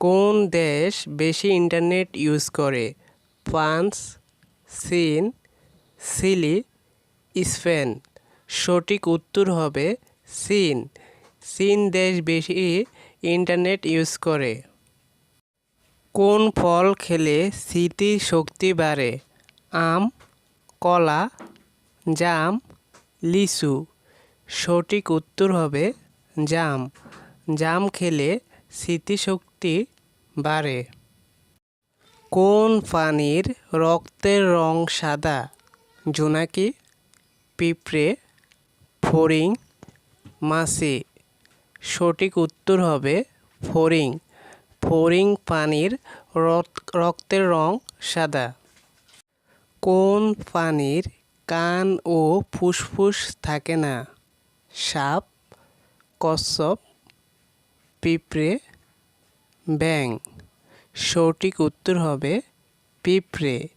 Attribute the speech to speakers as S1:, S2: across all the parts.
S1: কোন দেশ বেশি ইন্টারনেট ইউজ করে? ফ্রান্স, চীন, সিলি, স্পেন। সঠিক উত্তর হবে চীন। চীন দেশ বেশি ইন্টারনেট ইউজ করে। কোন ফল খেলে স্মৃতি শক্তি বাড়ে? আম, কলা, জাম, লিচু। সঠিক উত্তর হবে জাম। জাম খেলে স্মৃতিশক্তি বাড়ে। কোন প্রাণীর রক্তের রং সাদা? জোনাকি, পিঁপড়ে, ফড়িং, মাছি। সঠিক উত্তর হবে ফড়িং। ফড়িং পানির রক্তের রং সাদা। কোন পানির কান ও ফুসফুস থাকে না? সাপ, কচ্ছপ পিঁপড়ে ব্যাং সঠিক উত্তর হবে পিঁপড়ে।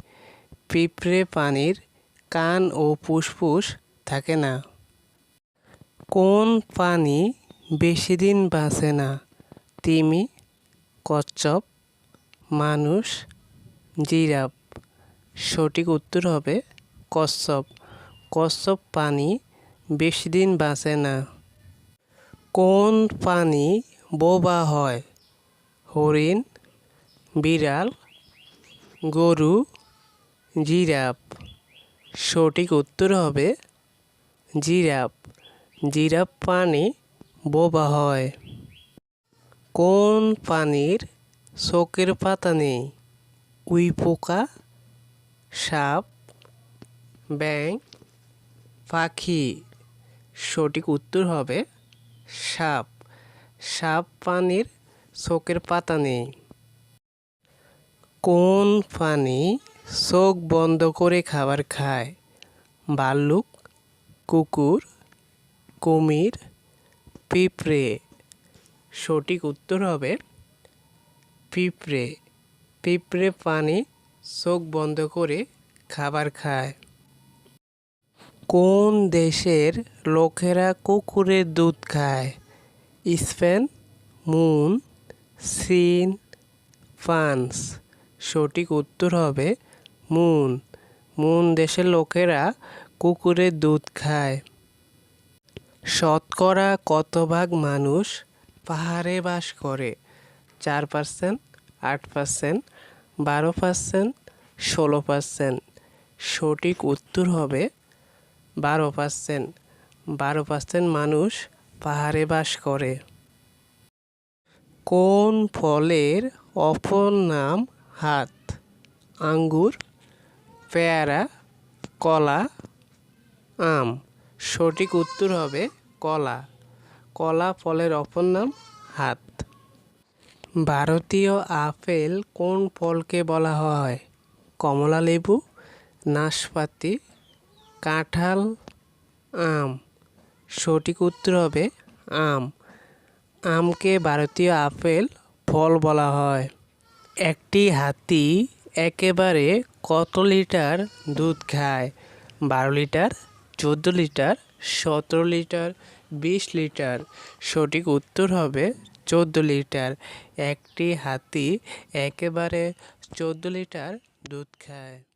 S1: পিঁপড়ে পানির কান ও ফুসফুস থাকে না। কোন পানি বেশি দিন বাঁচে না? তিমি, কচ্ছপ, মানুষ জিরাপ সঠিক উত্তর হবে কচ্ছপ। কচ্ছপ পানি বেশি দিন বাঁচে না। কোন প্রাণী বোবা হয়। হরিণ, বিড়াল, গরু, জিরাফ। সঠিক উত্তর হবে জিরাফ। জিরাফ পানি বোবা হয়। কোন পানির শোকের পাতা নেই? উই পোকা, সাপ ব্যাং পাখি। সঠিক উত্তর হবে সাপ। সাপ পানির চোখের পাতা নেই। কোন প্রাণী চোখ বন্ধ করে খাবার খায়? ভাল্লুক কুকুর, কুমির, পিঁপড়ে। সঠিক উত্তর হবে পিঁপড়ে। পিঁপড়ে পানি চোখ বন্ধ করে খাবার খায়। কোন দেশের লোকেরা কুকুরের দুধ খায়? স্পেন মুন, সিন ফ্রান্স সঠিক উত্তর হবে মুন। মুন দেশের লোকেরা কুকুরের দুধ খায়। শতকরা কত ভাগ মানুষ পাহাড়ে বাস করে? চার পার্সেন্ট আট পার্সেন্ট বারো পার্সেন্ট ষোলো পার্সেন্ট সঠিক উত্তর হবে বারো পার্সেন্ট বারো পার্সেন্ট মানুষ পাহাড়ে বাস করে। কোন ফলের অপর নাম হাত? আঙ্গুর, পেয়ারা, কলা, আম। সঠিক উত্তর হবে কলা। কলা ফলের অপর নাম হাত। ভারতীয় আপেল কোন ফলকে বলা হয়? কমলা লেবু, নাশপাতি, কাঁঠাল, আম। সঠিক উত্তর হবে আম। আমকে ভারতীয় আপেল ফল বলা হয়। একটি হাতি একেবারে কত লিটার দুধ খায়? বারো লিটার, চোদ্দ লিটার, সতেরো লিটার, বিশ লিটার। সঠিক উত্তর হবে চোদ্দ লিটার। একটি হাতি একেবারে চোদ্দ লিটার দুধ খায়।